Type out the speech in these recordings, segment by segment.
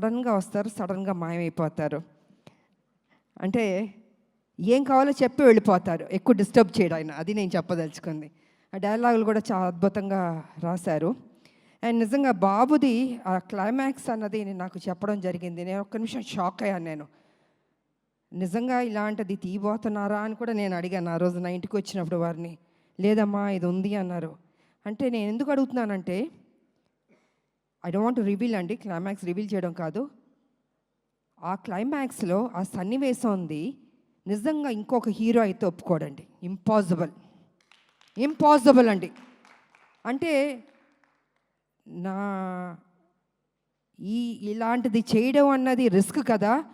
సడన్గా వస్తారు సడన్గా మాయమైపోతారు. అంటే ఏం కావాలో చెప్పి వెళ్ళిపోతారు. ఎక్కువ డిస్టర్బ్ చేయడం ఆయన. అది నేను చెప్పదలుచుకుంది. ఆ డైలాగులు కూడా చాలా అద్భుతంగా రాశారు. అండ్ నిజంగా బాబుది ఆ క్లైమాక్స్ అన్నది నాకు చెప్పడం జరిగింది. నేను ఒక్క నిమిషం షాక్ అయ్యాను నేను. నిజంగా ఇలాంటిది తీయబోతున్నారా అని కూడా నేను అడిగాను ఆ రోజు నా ఇంటికి వచ్చినప్పుడు వారిని. లేదమ్మా ఇది ఉంది అన్నారు. అంటే నేను ఎందుకు అడుగుతున్నానంటే ఐ డోంట్ వాంట్ రివీల్ అండి క్లైమాక్స్ రివీల్ చేయడం కాదు. ఆ క్లైమాక్స్లో ఆ సన్నివేశం ఉంది. నిజంగా ఇంకొక హీరో అయితే ఒప్పుకోడండి. ఇంపాసిబుల్ ఇంపాసిబుల్ అండి. అంటే నా ఈ ఇలాంటిది చేయడం అన్నది రిస్క్ కదా.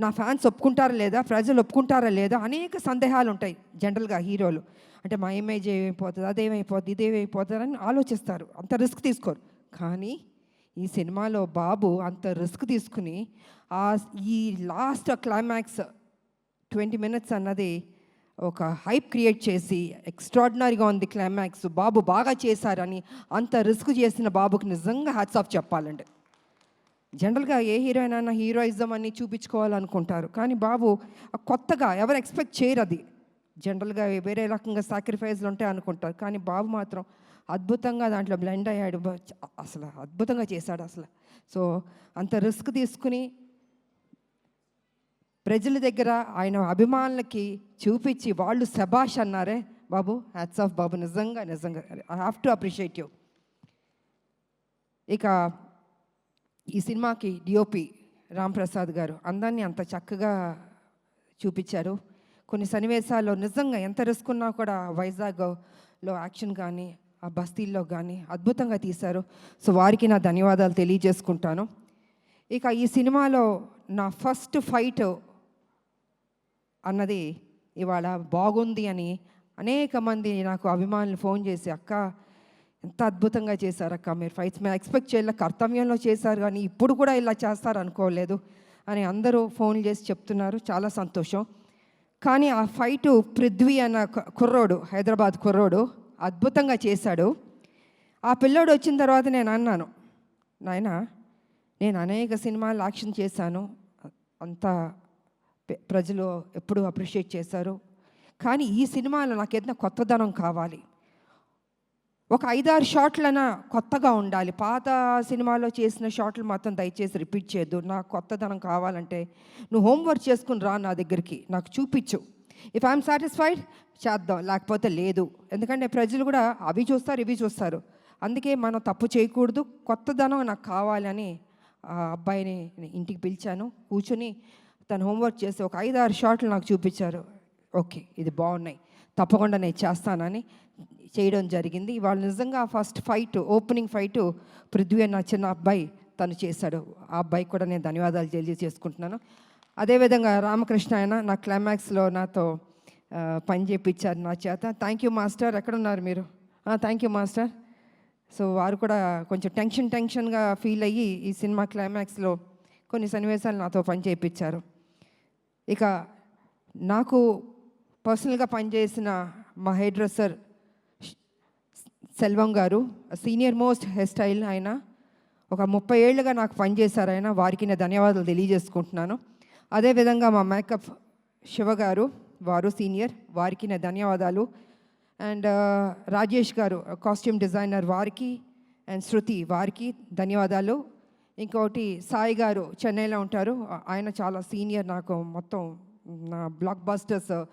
నా ఫ్యాన్స్ ఒప్పుకుంటారా లేదా? ప్రజలు ఒప్పుకుంటారా లేదా? అనేక సందేహాలు ఉంటాయి జనరల్గా హీరోలు. అంటే మా ఇమేజ్ ఏమైపోతుంది అదేమైపోతుంది ఇదేమైపోతుంది అని ఆలోచిస్తారు. అంత రిస్క్ తీసుకోరు. కానీ ఈ సినిమాలో బాబు అంత రిస్క్ తీసుకుని ఆ ఈ లాస్ట్ క్లైమాక్స్ ట్వంటీ మినిట్స్ అన్నది ఒక హైప్ క్రియేట్ చేసి ఎక్స్ట్రాడినరీగా ఉంది క్లైమాక్స్. బాబు బాగా చేశారని అంత రిస్క్ చేసిన బాబుకి నిజంగా హ్యాట్స్ ఆఫ్ చెప్పాలండి. జనరల్గా ఏ హీరోయిన్ అయినా హీరోయిజం అని చూపించుకోవాలనుకుంటారు. కానీ బాబు కొత్తగా ఎవరు ఎక్స్పెక్ట్ చేయరు అది. జనరల్గా వేరే రకంగా సాక్రిఫైస్లు ఉంటాయి అనుకుంటారు. కానీ బాబు మాత్రం అద్భుతంగా దాంట్లో బ్లెండ్ అయ్యాడు. అసలు అద్భుతంగా చేశాడు అసలు. సో అంత రిస్క్ తీసుకుని ప్రజల దగ్గర ఆయన అభిమానులకి చూపించి వాళ్ళు శబాష్ అన్నారే బాబు హ్యాట్స్ ఆఫ్ బాబు నిజంగా నిజంగా I have to appreciate you ఇక ఈ సినిమాకి డిఓపి రాంప్రసాద్ గారు అందాన్ని అంత చక్కగా చూపించారు. కొన్ని సన్నివేశాల్లో నిజంగా ఎంత రిస్క్ ఉన్నా కూడా వైజాగ్లో యాక్షన్ కానీ ఆ బస్తీల్లో కానీ అద్భుతంగా తీశారు. సో వారికి నా ధన్యవాదాలు తెలియజేసుకుంటాను. ఇక ఈ సినిమాలో నా ఫస్ట్ ఫైట్ అన్నది ఇవాళ బాగుంది అని అనేక మంది నాకు అభిమానులు ఫోన్ చేసి అక్క ఎంత అద్భుతంగా చేశారు అక్క మీరు ఫైట్స్. మేము ఎక్స్పెక్ట్ చేయలే కర్తవ్యంలో చేశారు కానీ ఇప్పుడు కూడా ఇలా చేస్తారు అనుకోలేదు అని అందరూ ఫోన్ చేసి చెప్తున్నారు. చాలా సంతోషం. కానీ ఆ ఫైటు పృథ్వీ అన్న కుర్రోడు హైదరాబాద్ కుర్రోడు అద్భుతంగా చేశాడు. ఆ పిల్లోడు వచ్చిన తర్వాత నేను అన్నాను నాయన నేను అనేక సినిమాలు యాక్షన్ చేశాను. అంత ప్రజలు ఎప్పుడూ అప్రిషియేట్ చేశారు. కానీ ఈ సినిమాలో నాకు ఏదైనా కొత్తదనం కావాలి. ఒక ఐదారు షాట్లైనా కొత్తగా ఉండాలి. పాత సినిమాలో చేసిన షాట్లు మాత్రం దయచేసి రిపీట్ చేయొద్దు. నాకు కొత్తదనం కావాలంటే నువ్వు హోంవర్క్ చేసుకుని రా నా దగ్గరికి. నాకు చూపించు. ఇఫ్ ఐఎమ్ సాటిస్ఫైడ్ చేద్దాం. లేకపోతే లేదు. ఎందుకంటే ప్రజలు కూడా అవి చూస్తారు ఇవి చూస్తారు. అందుకే మనం తప్పు చేయకూడదు. కొత్తదనం నాకు కావాలని ఆ అబ్బాయిని ఇంటికి పిలిచాను. కూర్చుని తను హోంవర్క్ చేసి ఒక ఐదు ఆరు షాట్లు నాకు చూపించారు. ఓకే ఇది బాగున్నాయి. తప్పకుండా నేను చేస్తానని చేయడం జరిగింది. ఇవాళ నిజంగా first fight opening fight Prithvi అన్న చిన్న అబ్బాయి తను చేశాడు. ఆ అబ్బాయికి కూడా నేను ధన్యవాదాలు తెలియజేసుకుంటున్నాను. అదేవిధంగా రామకృష్ణ ఆయన నా క్లైమాక్స్లో నాతో పని చేయించారు నా చేత. థ్యాంక్ యూ మాస్టర్ ఎక్కడున్నారు మీరు? థ్యాంక్ యూ మాస్టర్ సో వారు కూడా కొంచెం టెన్షన్ టెన్షన్గా ఫీల్ అయ్యి ఈ సినిమా క్లైమాక్స్లో కొన్ని సన్నివేశాలు నాతో పని చేయించారు ఇక నాకు పర్సనల్గా పనిచేసిన మా హెయిర్ డ్రెస్సర్ సెల్వం గారు సీనియర్ మోస్ట్ హెయిర్ స్టైల్ ఆయన ఒక ముప్పై ఏళ్ళుగా నాకు పనిచేశారు ఆయన. వారికి నేను ధన్యవాదాలు తెలియజేసుకుంటున్నాను. అదేవిధంగా మా మేకప్ శివ గారు వారు సీనియర్ వారికి నా ధన్యవాదాలు. And Rajesh garu costume designer వారికి అండ్ శృతి వారికి ధన్యవాదాలు. ఇంకోటి సాయి గారు చెన్నైలో ఉంటారు. ఆయన చాలా సీనియర్ నాకు మొత్తం నా బ్లాక్ బస్టర్స్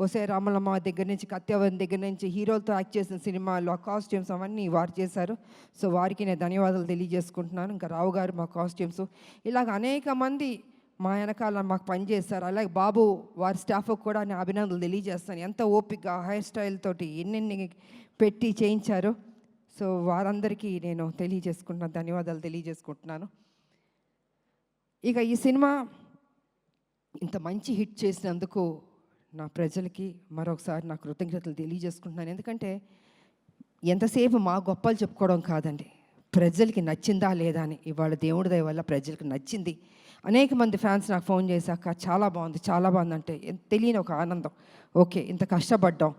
ఒసే రామలమ్మ దగ్గర నుంచి కత్యవన్ దగ్గర నుంచి హీరోలతో యాక్ట్ చేసిన సినిమాలు ఆ కాస్ట్యూమ్స్ అవన్నీ వారు చేశారు. సో వారికి నేను ధన్యవాదాలు తెలియజేసుకుంటున్నాను. ఇంకా రావు గారు మా కాస్ట్యూమ్స్. ఇలాగ అనేక మంది మా వెనకాల మాకు పనిచేస్తారు అలాగే బాబు వారి స్టాఫ్కి కూడా నేను అభినందనలు తెలియజేస్తాను. ఎంత ఓపిక హెయిర్ స్టైల్ తోటి ఎన్నెన్ని పెట్టి చేయించారు. సో వారందరికీ నేను తెలియజేసుకుంటున్నాను ధన్యవాదాలు తెలియజేసుకుంటున్నాను. ఇక ఈ సినిమా ఇంత మంచి హిట్ చేసినందుకు నా ప్రజలకి మరొకసారి నా కృతజ్ఞతలు తెలియజేసుకుంటున్నాను. ఎందుకంటే ఎంతసేపు మా గొప్పలు చెప్పుకోవడం కాదండి. ప్రజలకి నచ్చిందా లేదా అని ఇవాళ దేవుడి దయ వల్ల ప్రజలకు నచ్చింది. అనేక మంది ఫ్యాన్స్ నాకు ఫోన్ చేశాక చాలా బాగుంది చాలా బాగుంది అంటే తెలియని ఒక ఆనందం. ఓకే ఇంత కష్టపడ్డాం.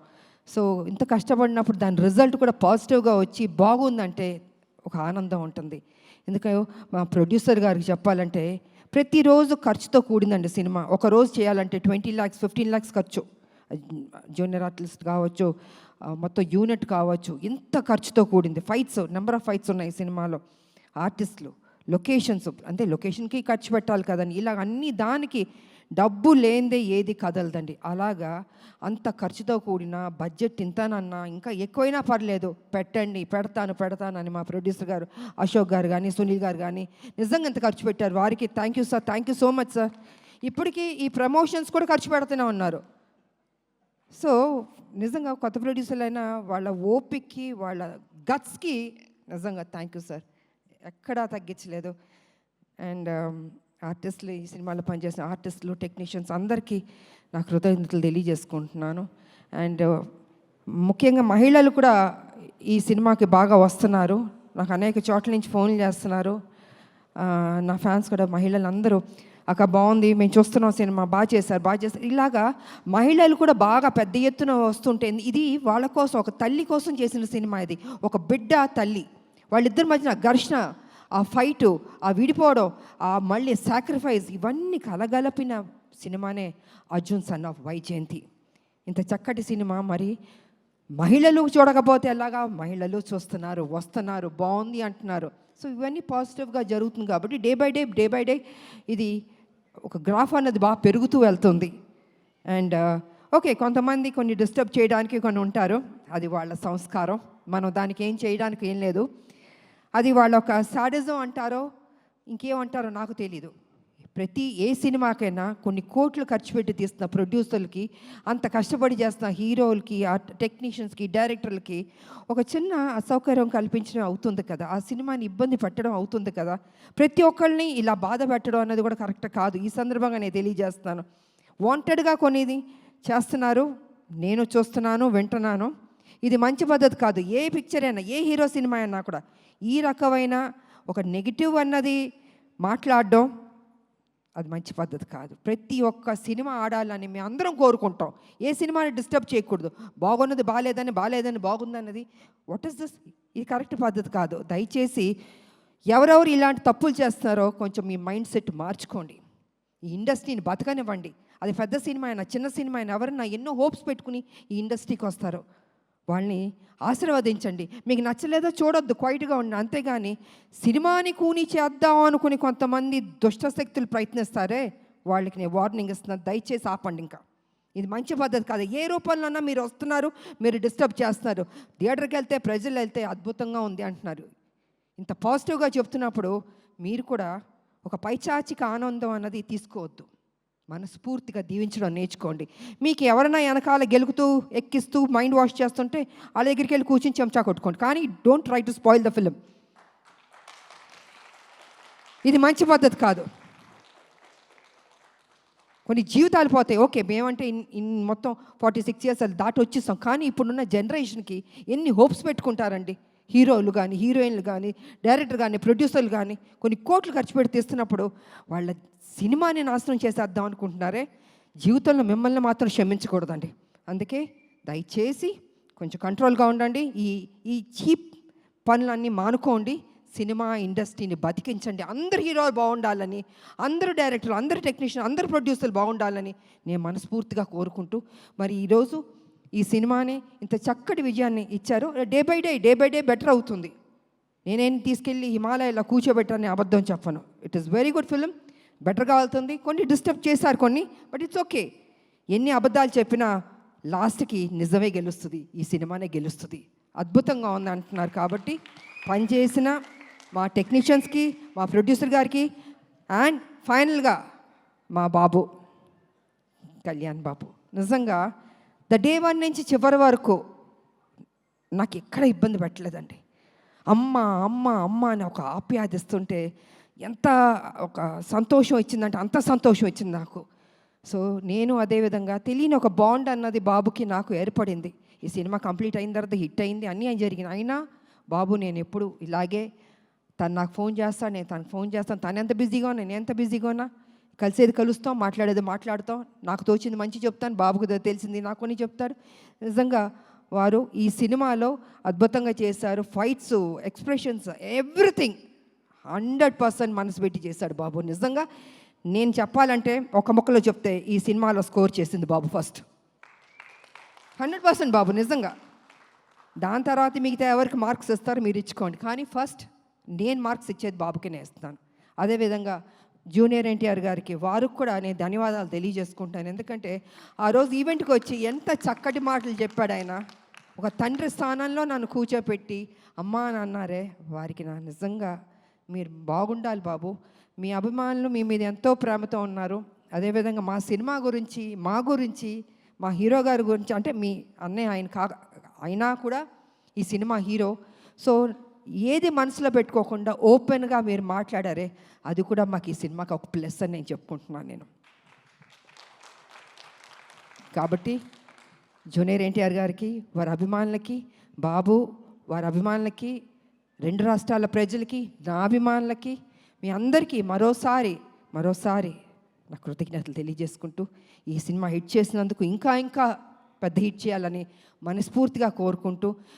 సో ఇంత కష్టపడినప్పుడు దాని రిజల్ట్ కూడా పాజిటివ్గా వచ్చి బాగుందంటే ఒక ఆనందం ఉంటుంది. ఎందుకంటే మా ప్రొడ్యూసర్ గారికి చెప్పాలంటే ప్రతిరోజు ఖర్చుతో కూడిందండి సినిమా. ఒక రోజు చేయాలంటే ట్వంటీ ల్యాక్స్ ఫిఫ్టీన్ ల్యాక్స్ ఖర్చు. జూనియర్ ఆర్టిస్ట్ కావచ్చు మొత్తం యూనిట్ కావచ్చు ఇంత ఖర్చుతో కూడింది. ఫైట్స్ నెంబర్ ఆఫ్ ఫైట్స్ ఉన్నాయి సినిమాలో. ఆర్టిస్టులు. లొకేషన్స్ అంటే లొకేషన్కి ఖర్చు పెట్టాలి కదండి. ఇలా అన్ని దానికి డబ్బు లేనిదే ఏది కదలదండి. అలాగా అంత ఖర్చుతో కూడిన బడ్జెట్ ఇంతనన్నా ఇంకా ఎక్కువైనా పర్లేదు. పెట్టండి పెడతాను పెడతానని మా ప్రొడ్యూసర్ గారు అశోక్ గారు కానీ సునీల్ గారు కానీ నిజంగా ఎంత ఖర్చు పెట్టారు వారికి. Thank you sir thank you so much sir. ఇప్పటికీ ఈ ప్రమోషన్స్ కూడా ఖర్చు పెడుతూనే ఉన్నారు. సో నిజంగా కొత్త ప్రొడ్యూసర్లు అయినా వాళ్ళ ఓపిక్కి వాళ్ళ గట్స్కి నిజంగా థ్యాంక్ యూ సార్. ఎక్కడా తగ్గించలేదు. అండ్ um, ఆర్టిస్టులు ఈ సినిమాలో పనిచేసిన ఆర్టిస్టులు టెక్నీషియన్స్ అందరికీ నా కృతజ్ఞతలు తెలియజేసుకుంటున్నాను. అండ్ ముఖ్యంగా మహిళలు కూడా ఈ సినిమాకి బాగా వస్తున్నారు. నాకు అనేక చోట్ల నుంచి ఫోన్లు చేస్తున్నారు. నా ఫ్యాన్స్ కూడా మహిళలు అందరూ అక్క బాగుంది మేము చూస్తున్నాం సినిమా బాగా చేశారు బాగా చేశారు. ఇలాగా మహిళలు కూడా బాగా పెద్ద ఎత్తున వస్తుంటే ఇది వాళ్ళ కోసం ఒక తల్లి కోసం చేసిన సినిమా ఇది. ఒక బిడ్డ తల్లి. వాళ్ళిద్దరి మధ్యన ఘర్షణ ఆ ఫైటు ఆ విడిపోవడం ఆ మళ్ళీ సాక్రిఫైస్ ఇవన్నీ కలగలపిన సినిమానే అర్జున్ సన్ ఆఫ్ వైజయంతి. ఇంత చక్కటి సినిమా మరి మహిళలు చూడకపోతే ఎలాగా? మహిళలు చూస్తున్నారు వస్తున్నారు బాగుంది అంటున్నారు. సో ఇవన్నీ పాజిటివ్గా జరుగుతుంది కాబట్టి day by day day by day ఇది ఒక గ్రాఫ్ అన్నది బాగా పెరుగుతూ వెళ్తుంది. అండ్ ఓకే uh, కొంతమంది కొన్ని డిస్టర్బ్ చేయడానికి కొన్ని ఉంటారు. అది వాళ్ళ సంస్కారం. మనం దానికి ఏం చేయడానికి ఏం లేదు. అది వాళ్ళ ఒక సాడిజం అంటారో ఇంకేమంటారో నాకు తెలీదు. ప్రతి ఏ సినిమాకైనా కొన్ని కోట్లు ఖర్చు పెట్టి తీస్తున్న ప్రొడ్యూసర్లకి అంత కష్టపడి చేస్తున్న హీరోలకి ఆ టెక్నీషియన్స్కి డైరెక్టర్లకి ఒక చిన్న అసౌకర్యం కల్పించడం అవుతుంది కదా. ఆ సినిమాని ఇబ్బంది పెట్టడం అవుతుంది కదా. ప్రతి ఒక్కరిని ఇలా బాధ పెట్టడం అన్నది కూడా కరెక్ట్ కాదు. ఈ సందర్భంగా నేను తెలియజేస్తాను వాంటెడ్గా కొనేది చేస్తున్నారు నేను చూస్తున్నాను వింటున్నాను. ఇది మంచి పద్ధతి కాదు. ఏ పిక్చర్ అయినా ఏ హీరో సినిమా అయినా కూడా ఈ రకమైన ఒక నెగిటివ్ అన్నది మాట్లాడడం అది మంచి పద్ధతి కాదు. ప్రతి ఒక్క సినిమా ఆడాలని మేము అందరం కోరుకుంటాం. ఏ సినిమాని డిస్టర్బ్ చేయకూడదు. బాగున్నది బాగాలేదని బాగాలేదని బాగుందన్నది. వాట్ ఇస్ దిస్ ఇది కరెక్ట్ పద్ధతి కాదు. దయచేసి ఎవరెవరు ఇలాంటి తప్పులు చేస్తున్నారో కొంచెం మీ మైండ్ సెట్ మార్చుకోండి. ఈ ఇండస్ట్రీని బతకనివ్వండి. అది పెద్ద సినిమా అయినా చిన్న సినిమా అయినా ఎవరన్నా ఎన్నో హోప్స్ పెట్టుకుని ఈ ఇండస్ట్రీకి వస్తారు. వాళ్ళని ఆశీర్వదించండి. మీకు నచ్చలేదో చూడొద్దు క్వైట్గా ఉండండి. అంతేగాని సినిమాని కూని చేద్దాం అనుకుని కొంతమంది దుష్ట శక్తులు ప్రయత్నిస్తారే వాళ్ళకి నేను వార్నింగ్ ఇస్తున్నాను దయచేసి ఆపండి ఇంకా. ఇది మంచి పద్ధతి కాదు. ఏ రూపంలోనన్నా మీరు వస్తున్నారు మీరు డిస్టర్బ్ చేస్తున్నారు. థియేటర్కి వెళ్తే ప్రజలు వెళ్తే అద్భుతంగా ఉంది అంటున్నారు. ఇంత పాజిటివ్గా చెప్తున్నప్పుడు మీరు కూడా ఒక పైచాచిక ఆనందం అన్నది తీసుకోవద్దు. మనస్ఫూర్తిగా దీవించడం నేర్చుకోండి. మీకు ఎవరైనా వెనకాల గెలుకుతూ ఎక్కిస్తూ మైండ్ వాష్ చేస్తుంటే వాళ్ళ దగ్గరికి వెళ్ళి కూర్చుని చెంచా కొట్టుకోండి. కానీ don't try to spoil the film ఇది మంచి పద్ధతి కాదు. కొన్ని జీవితాలు పోతాయి. ఓకే మేమంటే ఇన్ ఇన్ మొత్తం ఫార్టీ సిక్స్ ఇయర్స్ దాటి వచ్చేస్తాం కానీ ఇప్పుడున్న జనరేషన్కి ఎన్ని హోప్స్ పెట్టుకుంటారండి? హీరోలు కానీ హీరోయిన్లు కానీ డైరెక్టర్ కానీ ప్రొడ్యూసర్లు కానీ కొన్ని కోట్లు ఖర్చు పెట్టి తీస్తున్నప్పుడు వాళ్ళ సినిమాని నాశనం చేసేద్దాం అనుకుంటున్నారే జీవితంలో మిమ్మల్ని మాత్రం క్షమించకూడదండి. అందుకే దయచేసి కొంచెం కంట్రోల్గా ఉండండి. ఈ ఈ చీప్ పనులన్నీ మానుకోండి. సినిమా ఇండస్ట్రీని బతికించండి. అందరు హీరోలు బాగుండాలని అందరు డైరెక్టర్లు అందరు టెక్నీషియన్ అందరు ప్రొడ్యూసర్లు బాగుండాలని నేను మనస్ఫూర్తిగా కోరుకుంటూ మరి ఈరోజు ఈ సినిమాని ఇంత చక్కటి విజయాన్ని ఇచ్చారు. Day by day day by day better అవుతుంది. నేనేం తీసుకెళ్ళి హిమాలయాలో కూర్చోబెట్టాలని అబద్ధం చెప్పను. It is very good film బెటర్గా వెళ్తుంది. కొన్ని డిస్టర్బ్ చేశారు కొన్ని బట్ ఇట్స్ ఓకే ఎన్ని అబద్ధాలు చెప్పినా లాస్ట్కి నిజమే గెలుస్తుంది. ఈ సినిమానే గెలుస్తుంది. అద్భుతంగా ఉంది అంటున్నారు కాబట్టి పనిచేసిన మా టెక్నీషియన్స్కి మా ప్రొడ్యూసర్ గారికి అండ్ ఫైనల్గా మా బాబు కళ్యాణ్ బాబు. నిజంగా ద డే వన్ నుంచి చివరి వరకు నాకు ఎక్కడ ఇబ్బంది పెట్టలేదండి. అమ్మ అమ్మ అమ్మ అని ఒక ఆప్యాదిస్తుంటే ఎంత ఒక సంతోషం ఇచ్చిందంటే అంత సంతోషం ఇచ్చింది నాకు. సో నేను అదేవిధంగా తెలియని ఒక బాండ్ అన్నది బాబుకి నాకు ఏర్పడింది. ఈ సినిమా కంప్లీట్ అయిన తర్వాత హిట్ అయింది అన్నీ అని జరిగింది అయినా బాబు నేను ఎప్పుడు ఇలాగే తను నాకు ఫోన్ చేస్తాను నేను తనకు ఫోన్ చేస్తాను తను ఎంత బిజీగా ఉన్నా నేను ఎంత బిజీగా ఉన్నా కలిసేది కలుస్తాం మాట్లాడేది మాట్లాడతాం. నాకు తోచింది మంచి చెప్తాను బాబుకు తెలిసింది నాకు కొన్ని చెప్తారు. నిజంగా వారు ఈ సినిమాలో అద్భుతంగా చేశారు. Fights expressions everything hundred percent మనసు పెట్టి చేశాడు బాబు. నిజంగా నేను చెప్పాలంటే ఒక ముక్కలో చెప్తే ఈ సినిమాలో స్కోర్ చేసింది Babu first. Hundred percent Babu నిజంగా. దాని తర్వాత మిగతా ఎవరికి మార్క్స్ ఇస్తారో మీరు ఇచ్చుకోండి. కానీ ఫస్ట్ నేను మార్క్స్ ఇచ్చేది బాబుకినే ఇస్తాను అదేవిధంగా జూనియర్ ఎన్టీఆర్ గారికి వారికి కూడా నేను ధన్యవాదాలు తెలియజేసుకుంటాను. ఎందుకంటే ఆ రోజు ఈవెంట్కి వచ్చి ఎంత చక్కటి మాటలు చెప్పాడు ఆయన. ఒక తండ్రి స్థానంలో నన్ను కూర్చోపెట్టి అమ్మా అని అన్నారే వారికి నా నిజంగా మీరు బాగుండాలి బాబు. మీ అభిమానులు మీ మీద ఎంతో ప్రేమతో ఉన్నారు. అదేవిధంగా మా సినిమా గురించి మా గురించి మా హీరో గారి గురించి అంటే మీ అన్నయ్య ఆయన కా అయినా కూడా ఈ సినిమా హీరో. సో ఏది మనసులో పెట్టుకోకుండా ఓపెన్గా మీరు మాట్లాడారే అది కూడా మాకు ఈ సినిమాకి ఒక ప్లస్ అని నేను చెప్పుకుంటున్నాను నేను. కాబట్టి జూనియర్ ఎన్టీఆర్ గారికి వారి అభిమానులకి బాబు వారి అభిమానులకి రెండు రాష్ట్రాల ప్రజలకి నా అభిమానులకి మీ అందరికీ మరోసారి మరోసారి నా కృతజ్ఞతలు తెలియజేసుకుంటూ ఈ సినిమా హిట్ చేసినందుకు ఇంకా ఇంకా పెద్ద హిట్ చేయాలని మనస్ఫూర్తిగా కోరుకుంటూ